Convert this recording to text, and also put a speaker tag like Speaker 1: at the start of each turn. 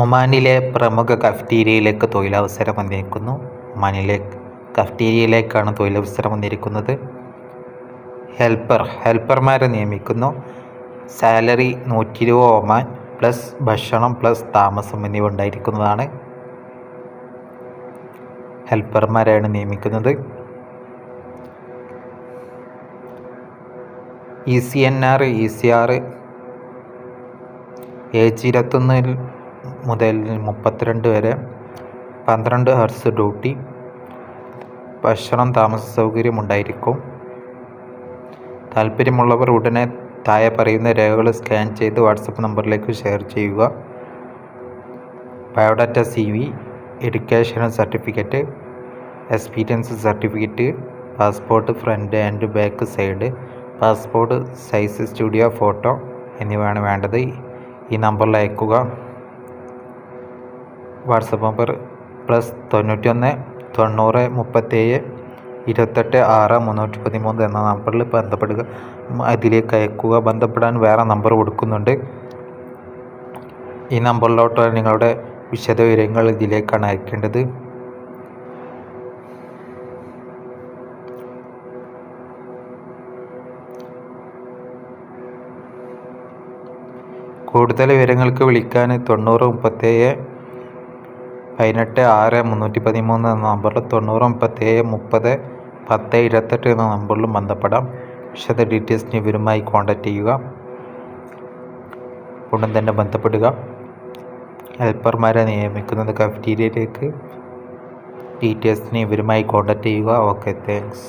Speaker 1: ഒമാനിലെ പ്രമുഖ കഫ്റ്റീരിയയിലേക്ക് തൊഴിലവസരം വന്നിരിക്കുന്നു. ഒമാനിലെ കഫ്റ്റീരിയയിലേക്കാണ് തൊഴിലവസരം വന്നിരിക്കുന്നത്. ഹെൽപ്പർ ഹെൽപ്പർമാരെ നിയമിക്കുന്നു. സാലറി നൂറ്റി ഇരുപത് ഒമാൻ പ്ലസ് ഭക്ഷണം പ്ലസ് താമസം എന്നിവ ഉണ്ടായിരിക്കുന്നതാണ്. ഹെൽപ്പർമാരെയാണ് നിയമിക്കുന്നത്. E C N R E C R age ഇരുപത്തൊന്നിൽ മുതൽ മുപ്പത്തിരണ്ട് വരെ പന്ത്രണ്ട് ഹർസ് ഡ്യൂട്ടി ഭക്ഷണം താമസ സൗകര്യമുണ്ടായിരിക്കും. താല്പര്യമുള്ളവർ ഉടനെ താഴെ പറയുന്ന രേഖകൾ സ്കാൻ ചെയ്ത് വാട്സപ്പ് നമ്പറിലേക്ക് ഷെയർ ചെയ്യുക. Biodata C V education certificate experience certificate passport front and back side passport size studio photo എന്നിവയാണ് വേണ്ടത്. ഈ നമ്പറിൽ അയക്കുക വാട്സപ്പ് നമ്പർ പ്ലസ് തൊണ്ണൂറ്റൊന്ന് തൊണ്ണൂറ് മുപ്പത്തേഴ് ഇരുപത്തെട്ട് ആറ് മുന്നൂറ്റി പതിമൂന്ന് എന്ന നമ്പറിൽ ബന്ധപ്പെടുക. അതിലേക്ക് അയക്കുക. ബന്ധപ്പെടാൻ വേറെ നമ്പർ കൊടുക്കുന്നുണ്ട്. ഈ നമ്പറിലോട്ടാണ് നിങ്ങളുടെ വിശദ വിവരങ്ങൾ ഇതിലേക്കാണ് അയക്കേണ്ടത്. കൂടുതൽ വിവരങ്ങൾക്ക് വിളിക്കാൻ തൊണ്ണൂറ് മുപ്പത്തേഴ് പതിനെട്ട് ആറ് മുന്നൂറ്റി പതിമൂന്ന് എന്ന നമ്പറിൽ തൊണ്ണൂറ് മുപ്പത്തേഴ് മുപ്പത് പത്ത് ഇരുപത്തെട്ട് എന്ന നമ്പറിലും ബന്ധപ്പെടാം. വിശദ ഡീറ്റെയിൽസിന് ഇവരുമായി കോൺടാക്റ്റ് ചെയ്യുക. ഉടൻ തന്നെ ബന്ധപ്പെടുക. ഹെൽപ്പർമാരെ നിയമിക്കുന്നത് കഫ്റ്റീരിയയിലേക്ക് ഡീറ്റെയിൽസിന് ഇവരുമായി കോൺടാക്റ്റ് ചെയ്യുക. Okay thanks